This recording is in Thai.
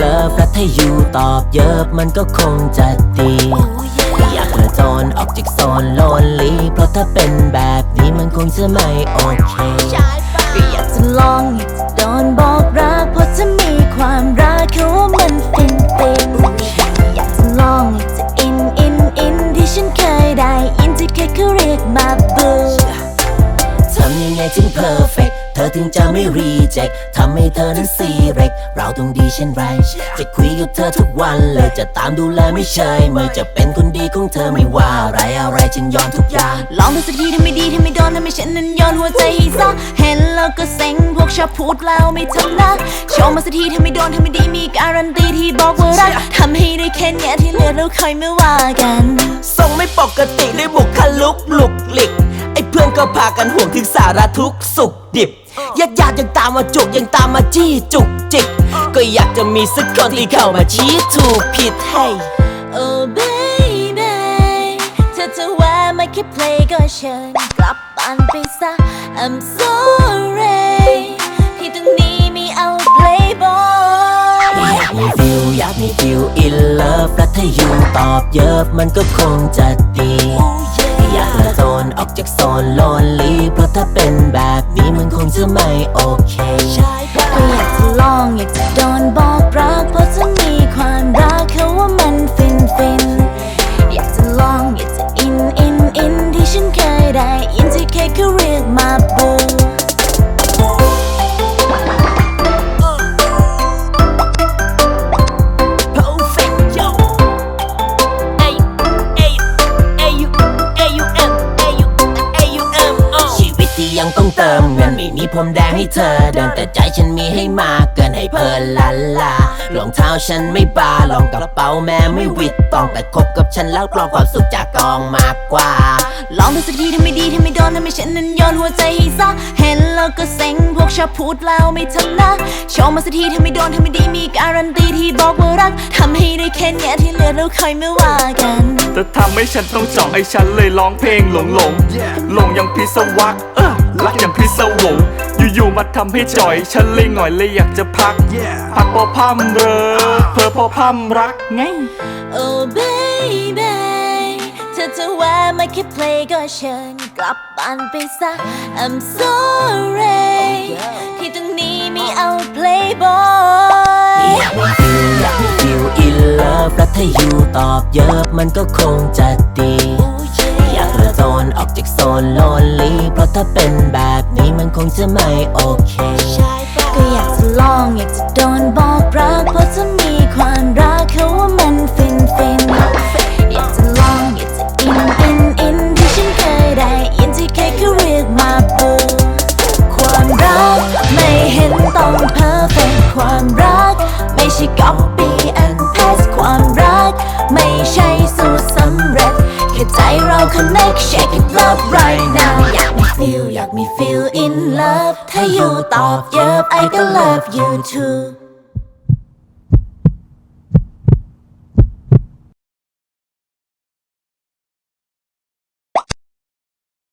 love และถ้าอยู่ตอบเยอะมันก็คงจะดี อยากกระโจนออกจากโซนโลนลีเพราะถ้าเป็นแบบนี้มันคงจะไม่โอเคก็อยากจะลองอยากจะโดนบอกรักเพราะจะมีความรักเขาว่ามันฟินฟินอยากจะลองอยากจะอินอินอินที่ฉันเคยได้ยินที่แค่เขาเรียกมาบูทำยังไงถึง perfect เธ อถึงจะไม่ reject ทำให้เธอนั้น select เราต้องดีเช่นไร จะคุยกับเธอทุกวันเลย จะตามดูแลไม่เชยเมื่อจะเป็นคนดีของเธอไม่ว่าอะไรอะไรฉันยอมทุกอย่าง ลองดูสักทีถ้าไม่ดีถ้าไม่โดนทำให้ฉันนั้นโยนหัวใจให้ซะ เห็นแล้วก็เซ็งพวกชอบพูดแล้วไม่ทำนะโชว์มาสักทีถ้าไม่โดนถ้าไม่ดีมีการันตีที่บอกว่ารักทำให้ได้แค่เนี้ยที่เหลือเราค่อยไม่ว่ากันทรงไม่ปกติด้วยบุคลุกหลุกหลิกไอ้เพื่อนก็พากันห่วงถึงสารทุกข์สุขดิบ ญาติญาติยังตามมาจุกยังตามมาจี้จุกจิก ก็อยากจะมีสักคนที่เข้ามาชี้ถูกผิดให้ Oh baby เธอจะว่าไม่แค่ play ก็เชิญกลับบ้านไปซะ I'm sorry ที่ตรงนี้มีเอา playboy อยากมีฟิลอยากมีฟิล in love และถ้าอยู่ตอบเยอะมันก็คงจะดีอยากกระโจนออกจากโซนโลนลีเพราะถ้าเป็น แบบนี้มันคงจะไม่โอเค ก็อยากจะลองอยากจะโด ยังต้องเติมเงินไม่มีพรมแดงให้เธอ เดินแต่ใจฉันมีให้มากเกินให้เพลินลันลารองเท้าฉันไม่บาลองกระเป๋าแม่ไม่วิดต้องแต่คบกับฉันแล้วกลองความสุขจากกองมากกว่า ลองดูสักทีถ้าไม่ดีถ้าไม่โดนทำให้ฉันนั้นโยนหัวใจให้ซะเห็นแล้วก็เซ็งพวกชอบพูดแล้วไม่ทำนะโชว์มาสักทีถ้าไม่โดนถ้าไม่ดีมีการันตีที่บอกว่ารักทำให้ได้แค่เนี้ยที่เหลือเราค่อยไม่ว่ากันเธอทำให้ฉันต้องจองไอ้ฉันเลยร้องเพลงหลงหลงหลงอย่างพิศวักเออ รักอย่างพิศวง อยู่ๆมาทำให้จ่อย ฉันเลยหงอยเลยอยากจะพัก พักพอพร่ำเรอเพอพอพร่ำรักไง Oh baby เธอจะว่าไม่แค่ play ก็เชิญกลับบ้านไปซะ I'm sorry ที่ตรงนี้มีเอา playboy อยากมีฟิลอยากมีฟิล in love และถ้าอยู่ตอบเยอะมันก็คงจะดี น ออกจากโซนโลนลีเพราะถ้าเป็นแบบนี้มันคงจะไม่โอเค ก็อยากจะลองอยากจะโดนบอกรักเพราะจะมีความรักเขา shake it love right now อยากมี feel อยากมี feel in love ถ้าอยู่ตอบเยอะ I can love you too